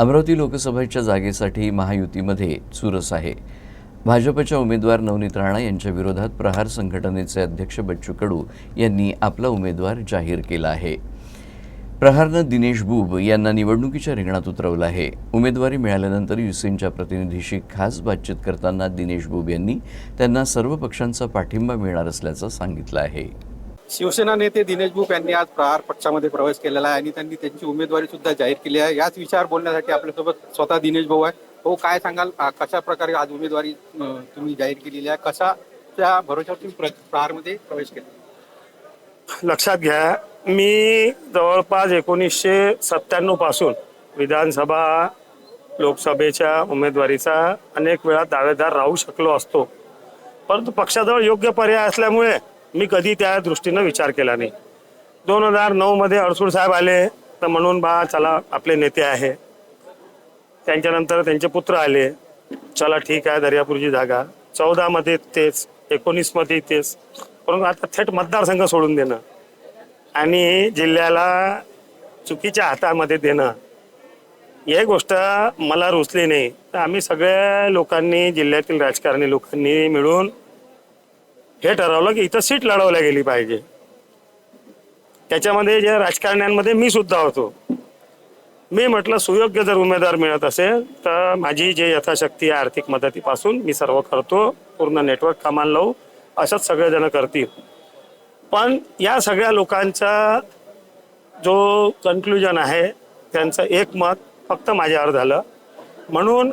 अमरावती लोकसभेच्या जागेसाठी महायुतीमध्ये चुरस आहे. भाजपच्या उमेदवार नवनीत राणा यांच्या विरोधात प्रहार संघटनेचे अध्यक्ष बच्चू कडू यांनी आपला उमेदवार जाहीर केला आहे. प्रहारनं दिनेश बुब यांना निवडणुकीच्या रिंगणात उतरवलं आहे. उमेदवारी मिळाल्यानंतर युसेनच्या प्रतिनिधीशी खास बातचीत करताना दिनेश बुब यांनी त्यांना सर्व पक्षांचा पाठिंबा मिळणार असल्याचं सांगितलं आहे. शिवसेना नेते दिनेश बुक यांनी आज प्रहार पक्षामध्ये प्रवेश केलेला आहे आणि त्यांनी त्यांची उमेदवारी सुद्धा जाहीर केली आहे. याच विचार बोलण्यासाठी आपल्यासोबत स्वतः दिनेश भाऊ आहे. हो काय सांगाल? कशा प्रकारे आज उमेदवारी तुम्ही जाहीर केलेली आहे? कशा त्या भरोशावर तुम्ही प्र- प्रहारमध्ये प्रवेश केला? लक्षात घ्या मी जवळपास एकोणीसशे सत्त्याण्णवपासून विधानसभा लोकसभेच्या उमेदवारीचा अनेक वेळा दावेदार राहू शकलो असतो. परंतु पक्षाजवळ योग्य पर्याय असल्यामुळे मी कधी त्या दृष्टीनं विचार केला नाही. दोन हजार नऊमध्ये अडसूळ साहेब आले तर म्हणून बा चला आपले नेते आहे. त्यांच्यानंतर त्यांचे पुत्र आले. चला ठीक आहे दर्यापूरची जागा. चौदामध्ये तेच एकोणीसमध्ये तेच. परंतु आता थेट मतदारसंघ सोडून देणं आणि जिल्ह्याला चुकीच्या हातामध्ये देणं ही गोष्ट मला रुचली नाही. तर आम्ही सगळ्या लोकांनी जिल्ह्यातील राजकारणी लोकांनी मिळून हे ठरवलं की इथं सीट लढवल्या गेली पाहिजे. त्याच्यामध्ये जे राजकारण्यांमध्ये मी सुद्धा होतो. मी म्हटलं सुयोग्य जर उमेदवार मिळत असेल तर माझी जे यथाशक्ती आहे आर्थिक मदतीपासून मी सर्व करतो. पूर्ण नेटवर्क कामाला लावू. असंच सगळेजण करतील. पण या सगळ्या लोकांचा जो कन्क्लुजन आहे त्यांचं एक मत फक्त माझ्यावर झालं. म्हणून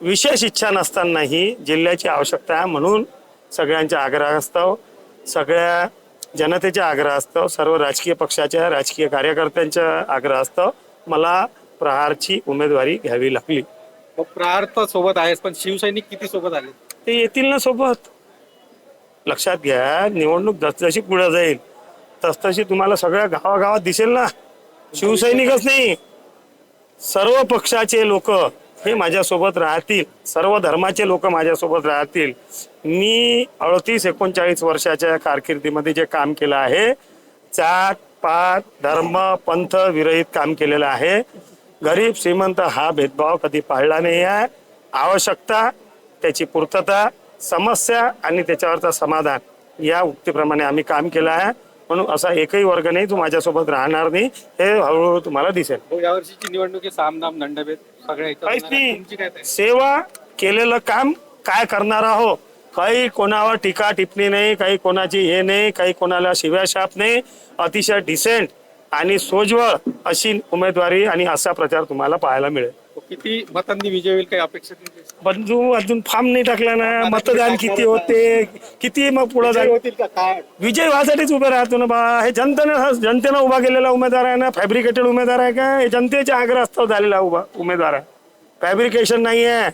विशेष इच्छा नसतानाही जिल्ह्याची आवश्यकता आहे म्हणून सगळ्यांच्या आग्रहास्तव सगळ्या जनतेच्या आग्रहास्तव सर्व राजकीय पक्षाच्या राजकीय कार्यकर्त्यांच्या आग्रहास्तव मला प्रहारची उमेदवारी घ्यावी लागली. मग प्रहार तर सोबत आहेच पण शिवसैनिक किती सोबत आले? ते येतील ना सोबत. लक्षात घ्या निवडणूक जसजशी पुढे जाईल तसतशी तुम्हाला सगळ्या गावागावात दिसेल ना. शिवसैनिकच नाही. सर्व पक्षाचे लोक हे माझ्यासोबत राहतील. सर्व धर्माचे लोक माझ्यासोबत राहतील. मी अडतीस एकोणचाळीस वर्षाच्या कारकिर्दीमध्ये जे काम केलं आहे जात पात धर्म पंथ विरहित काम केलेलं आहे. गरीब श्रीमंत हा भेदभाव कधी पाळला नाही आहे. आवश्यकता त्याची पूर्तता समस्या आणि त्याच्यावरचा समाधान या उक्तीप्रमाणे आम्ही काम केलं आहे. म्हणून असा एकही वर्ग नाही तो माझ्यासोबत राहणार नाही हे हळूहळू तुम्हाला दिसेल हो यावर्षीची निवडणूक सामनाम दंडभेद काहीच. नाही? सेवा केलेलं काम काय करणार आहो काही कोणावर टीका टिप्पणी नाही काही कोणाची हे नाही काही कोणाला शिव्या शाप नाही अतिशय डिसेंट आणि सोज्वळ अशी उमेदवारी आणि असा प्रचार तुम्हाला पाहायला मिळेल किती मतांनी विजय होईल काही अपेक्षा? बंधू अजून फॉर्म नाही टाकला ना मतदान किती होते किती मग पुढे विजय जाईल? होतील का? काय? विजय व्हासाठीच उभे राहतो ना बा. हे जनतेनं जनतेनं उभा केलेला उमेदवार आहे ना? फॅब्रिकेटेड उमेदवार आहे का? हे जनतेच्या आग्रहास्तव झालेला उभा उमेदवार आहे. फॅब्रिकेशन नाही आहे.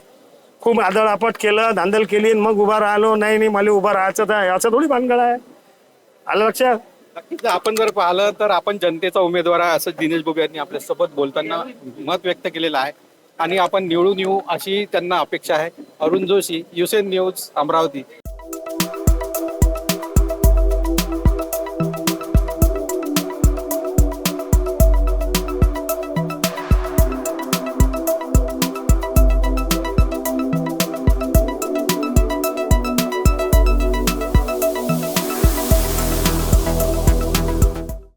खूप आदळआपट केलं धांदल केली आणि मग उभा राहिलो. नाही नाही मला उभा राहायचं तर याचं थोडी भानगड आहे. आलं लक्षात? नक्कीच आपण जर पाहिलं तर आपण जनतेचा उमेदवार आहे असं दिनेश बाबू यांनी आपल्यासोबत बोलताना मत व्यक्त केलेलं आहे. आणि आपण निवडून येऊ अशी त्यांना अपेक्षा आहे. अरुण जोशी युसेन न्यूज अमरावती.